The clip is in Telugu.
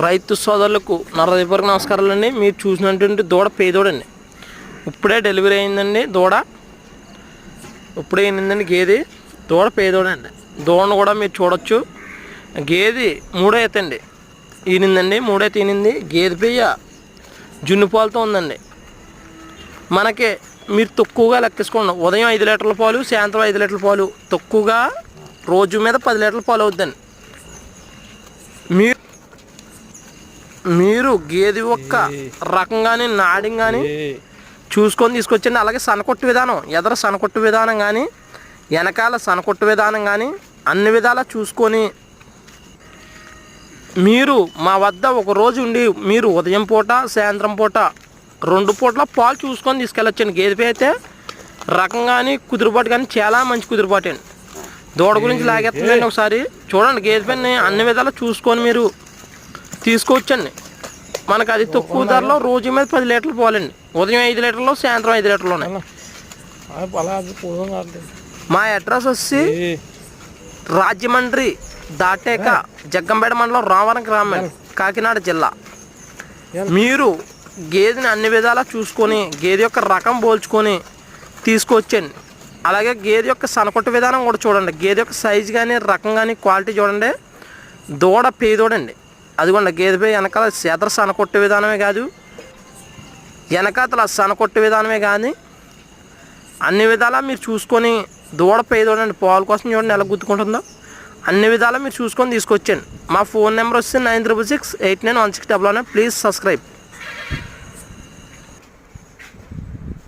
రైతు సోదరులకు నా నమస్కారాలు నమస్కారాలండి. మీరు చూసినటువంటి దూడ పేదోడండి. ఇప్పుడే డెలివరీ అయిందండి దూడ. ఇప్పుడే అయిందండి గేది? దూడ పేదోడండి. దూడను కూడా మీరు చూడొచ్చు. గేది మూడో ఎత్తండి. ఈనిందండి మూడో తీనింది గేది పెయ్య జున్ను పాలతో ఉందండి. మనకి మీరు తక్కువగా లెక్కేసుకోండి. ఉదయం ఐదు లీటర్ల పాలు సాయంత్రం ఐదు లీటర్ల పాలు. తక్కువగా రోజు మీద పది లీటర్ల పాలు అవుద్దండి. మీరు మీరు గేదె ఒక్క రకం కానీ నాడి కానీ చూసుకొని తీసుకొచ్చండి అలాగే సనకొట్టు విధానం ఎదర సనకొట్టు విధానం కానీ వెనకాల సనకొట్టు విధానం కానీ అన్ని విధాలా చూసుకొని మీరు మా వద్ద ఒక రోజు ఉండి మీరు ఉదయం పూట సాయంత్రం పూట రెండు పూటల పాలు చూసుకొని తీసుకెళ్ళొచ్చండి. గేదెపై అయితే రకం కానీ కుదురుబాటు కానీ చాలా మంచి కుదురుబాటు అండి దూడ గురించి లాగేస్తుందండి ఒకసారి. చూడండి గేదె పైన అన్ని విధాలా చూసుకొని మీరు తీసుకోవచ్చండి. మనకు అది తక్కువ ధరలో రోజు మీద పది లీటర్లు పోవాలండి. ఉదయం ఐదు లీటర్లు సాయంత్రం ఐదు లీటర్లు ఉన్నాయి. మా అడ్రస్ వచ్చి రాజమండ్రి దాటాక జగ్గంపేట మండలం రామవరం గ్రామం కాకినాడ జిల్లా. మీరు గేదెని అన్ని విధాలా చూసుకొని గేదె యొక్క రకం పోల్చుకొని తీసుకొచ్చండి. అలాగే గేదె యొక్క సనకొట్టు విధానం కూడా చూడండి. గేదె యొక్క సైజు కానీ రకం కానీ క్వాలిటీ చూడండి. దూడ పేదోడండి. అదిగోండి గేదెపై వెనకాల ఎదర సనకొట్టే విధానమే కాదు. వెనకాతల సనకొట్టే విధానమే కానీ అన్ని విధాలా మీరు చూసుకొని దూడ చూడండి పాలు కోసం చూడండి ఎలా గుర్తుకుంటుందో అన్ని విధాలా మీరు చూసుకొని తీసుకొచ్చాను మా ఫోన్ నెంబర్ వస్తే nine triple six eight nine one six double one. Please subscribe.